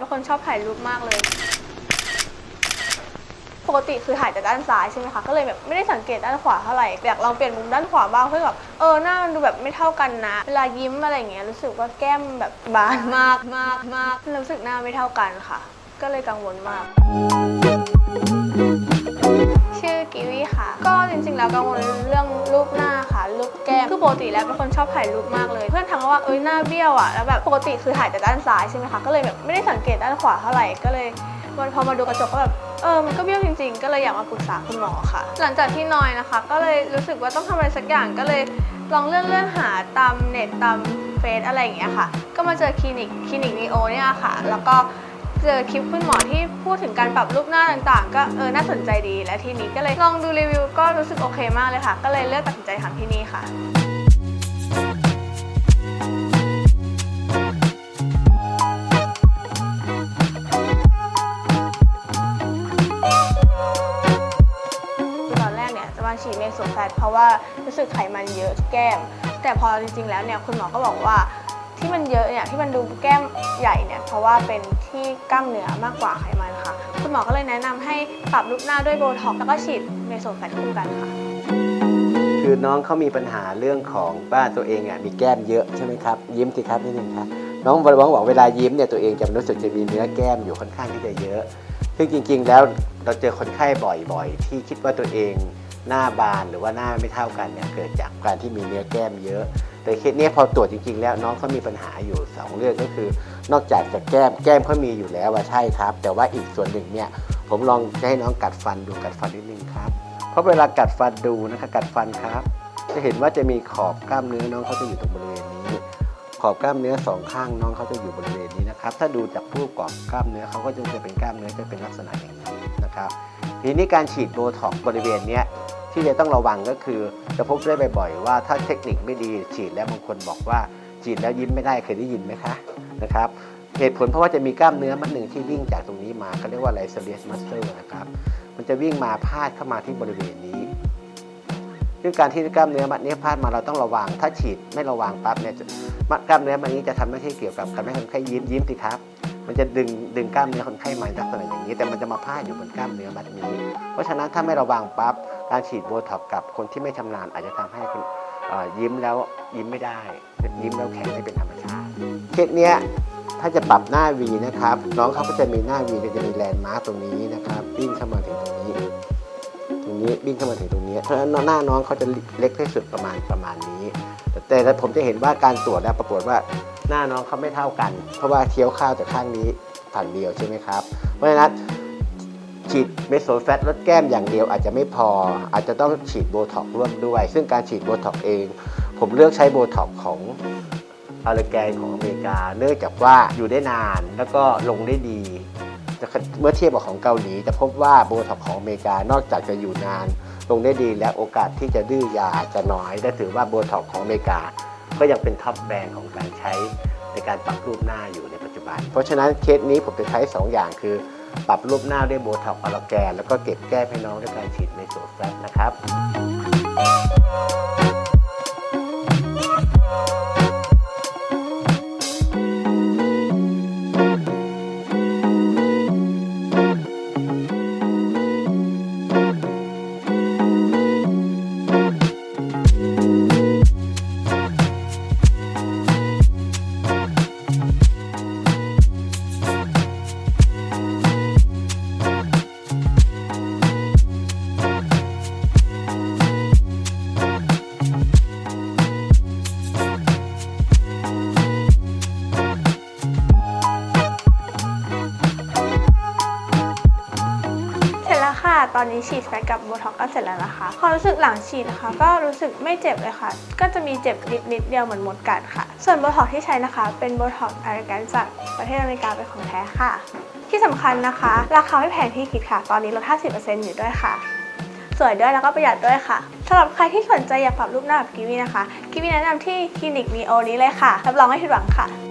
เป็นคนชอบถ่ายรูปมากเลย ปกติคือถ่ายแต่ด้านซ้ายใช่ไหมคะ ก็เลยแบบไม่ได้สังเกตด้านขวาเท่าไหร่ อยากลองเปลี่ยนมุมด้านขวาบ้างเพื่อแบบเออหน้ามันดูแบบไม่เท่ากันนะ เวลายิ้มอะไรอย่างเงี้ยรู้สึกว่าแก้มแบบบานมากมากมากรู้สึกหน้าไม่เท่ากันค่ะ ก็เลยกังวลมาก ชื่อกิวีค่ะ ก็จริงๆแล้วกังวลเรื่องรูปหน้าค่ะ แก้มคือปกติแล้วเป็นคนชอบถ่ายรูปมากเลย เพื่อนทักมว่าเอ้ยหน้าเบี้ยวอะแล้วแบบปกติคือถ่ายแต่ด้านซ้ายใช่ไหมคะก็เลยแบบไม่ได้สังเกตด้านขวาเท่าไหร่ก็เลยวันพอมาดูกระจกก็แบบเออมันก็เบี้ยวจริงๆ ก็เลยอยากมาปรึกษาคุณหมอค่ะ หลังจากที่นอยนะคะ ก็เลยรู้สึกว่าต้องทำอะไรสักอย่างก็เลยลองเลื่อนเลื่อนหาตามเน็ตตามเฟซอะไรอย่างเงี้ยค่ะ ก็มาเจอคลินิกคลินิกนีโอเนี่ยค่ะ แล้วก็ เจอคลิปคุณหมอที่พูดถึงการปรับรูปหน้าต่างๆ ก็เออน่าสนใจดี และทีนี้ก็เลยลองดูรีวิวก็รู้สึกโอเคมากเลยค่ะ ก็เลยเลือกตัดสินใจทำที่นี่ค่ะคือตอแรกเนี่ยจะมาฉีดเมโซแฟตเพราะว่ารู้สึกไขมันเยอะที่แก้ม แต่พอจริงๆแล้วเนี่ยคุณหมอก็บอกว่า ที่มันเยอะเนี่ยที่มันดูแก้มใหญ่เนี่ยเพราะว่าเป็นที่กล้ามเนื้อมากกว่าไขมันค่ะ คุณหมอก็เลยแนะนำให้ปรับรูปหน้าด้วยโบท็อกซ์แล้วก็ฉีดเมโซแฟตคู่กันค่ะ คือน้องเขามีปัญหาเรื่องของบ้านตัวเองอะมีแก้มเยอะใช่ไหมครับยิ้มสิครับนิดนึงครับน้องบอกบอกเวลายิ้มเนี่ยตัวเองจะรู้สึกจะมีเนื้อแก้มอยู่ค่อนข้างที่จะเยอะ ซึ่งจริง ๆ แล้วเราเจอคนไข้บ่อยๆ ที่คิดว่าตัวเองหน้าบานหรือว่าหน้าไม่เท่ากันเนี่ยเกิดจากการที่มีเนื้อแก้มเยอะ แต่เคสเนี้ยพอตรวจจริงๆ แล้วน้องเขามีปัญหาอยู่สองเรื่องก็คือ นอกจากจะแก้มแก้มเขามีอยู่แล้วว่าใช่ครับ แต่ว่าอีกส่วนหนึ่งเนี่ยผมลองจะให้น้องกัดฟันดูกัดฟันนิดนึงครับ เพราะเวลากัดฟันดูนะคะกัดฟันครับ จะเห็นว่าจะมีขอบกล้ามเนื้อน้องเขาจะอยู่ตรงบริเวณนี้ ขอบกล้ามเนื้อสองข้างน้องเขาจะอยู่บริเวณนี้นะครับ ถ้าดูจากรูปกรอบกล้ามเนื้อเขาก็จะเป็นกล้ามเนื้อจะเป็นลักษณะอย่างนี้นะครับ ทีนี้การฉีดโบท็อกบริเวณเนี้ย ที่จะต้องระวังก็คือจะพบได้บ่อยๆว่าถ้าเทคนิคไม่ดีฉีดแล้วบางคนบอกว่าฉีดแล้วยิ้มไม่ได้เคยได้ยินไหมคะนะครับเหตุผลเพราะว่าจะมีกล้ามเนื้อมัดหนึ่งที่วิ่งจากตรงนี้มาเขาเรียกว่าไลเซเลียสมัสเซลนะครับมันจะวิ่งมาพาดเข้ามาที่บริเวณนี้ซึ่งการที่กล้ามเนื้อมัดนี้พาดมาเราต้องระวัง ถ้าฉีดไม่ระวังปั๊บเนี่ยมัดกล้ามเนื้อมัดนี้จะทำหน้าที่เกี่ยวกับการให้คนไข้ยิ้มยิ้มสิครับ มันจะดึงดึงกล้ามเนื้อคนไข้มาลักษณะอย่างนี้ แต่มันจะมาพาดอยู่บนกล้ามเนื้อมัดนี้ เพราะฉะนั้นถ้าไม่ระวังปั๊บการฉีดโบท็อกกับคนที่ไม่ชำนาญอาจจะทำให้คนยิ้มแล้วยิ้มไม่ได้ ยิ้มแล้วแข็งไม่เป็นธรรมชาติเคสเนี้ยถ้าจะปรับหน้า V นะครับ น้องเขาก็จะมีหน้า V ก็จะมีแลนด์มาร์กตรงนี้นะครับวิ่งเข้ามาถึงตรงนี้ ตรงนี้วิ่งเข้ามาถึงตรงนี้เพราะฉะนั้นหน้าน้องเขาจะเล็กที่สุดประมาณประมาณนี้ แต่แต่ผมจะเห็นว่าการตรวจแล้วปรากฏว่าหน้าน้องเขาไม่เท่ากัน เพราะว่าเคี้ยวข้าวจากข้างนี้ฝั่งเดียวใช่ไหมครับ เพราะฉะนั้นฉีดเมโซแฟตลดแก้มอย่างเดียวอาจจะไม่พอ อาจจะต้องฉีดโบท็อกร่วมด้วย ซึ่งการฉีดโบท็อกเอง ผมเลือกใช้โบท็อกของอาร์แกนของอเมริกา เนื่องจากว่าอยู่ได้นานแล้วก็ลงได้ดีเมื่อเทียบกับของเกาหลีจะพบว่าโบท็อกของอเมริกานอกจากจะอยู่นาน ลงได้ดีและโอกาสที่จะดื้อยาจะน้อยและถือว่าโบท็อกของอเมริกา ก็ยังเป็นท็อปแบรนด์ของการใช้ในการปรับรูปหน้าอยู่ในปัจจุบัน เพราะฉะนั้นเคสนี้ผมจะใช้ 2 อย่างคือ ปรับรูปหน้าด้วยโบท็อกอลแกน แล้วก็เก็บแก้ให้น้องด้วยการฉีดเมโซแฟตนะครับ ตอนนี้ฉีดแฟกับโบท็อกซ์ก็เสร็จแล้วนะคะความรู้สึกหลังฉีดนะคะ ก็รู้สึกไม่เจ็บเลยค่ะ ก็จะมีเจ็บนิดนิดเดียวเหมือนมดกัดค่ะ ส่วนโบท็อกซ์ที่ใช้นะคะ เป็นโบท็อกซ์อาร์แกนจากประเทศอเมริกาเป็นของแท้ค่ะ ที่สำคัญนะคะ ราคาไม่แพงที่คิดค่ะ ตอนนี้ลด 50%อยู่ด้วยค่ะ สวยด้วยแล้วก็ประหยัดด้วยค่ะสำหรับใครที่สนใจอยากปรับรูปหน้าแบบกิวีนะคะกิวีแนะนำที่คลินิกนีโอนี้เลยค่ะรับรองไม่ผิดหวังค่ะ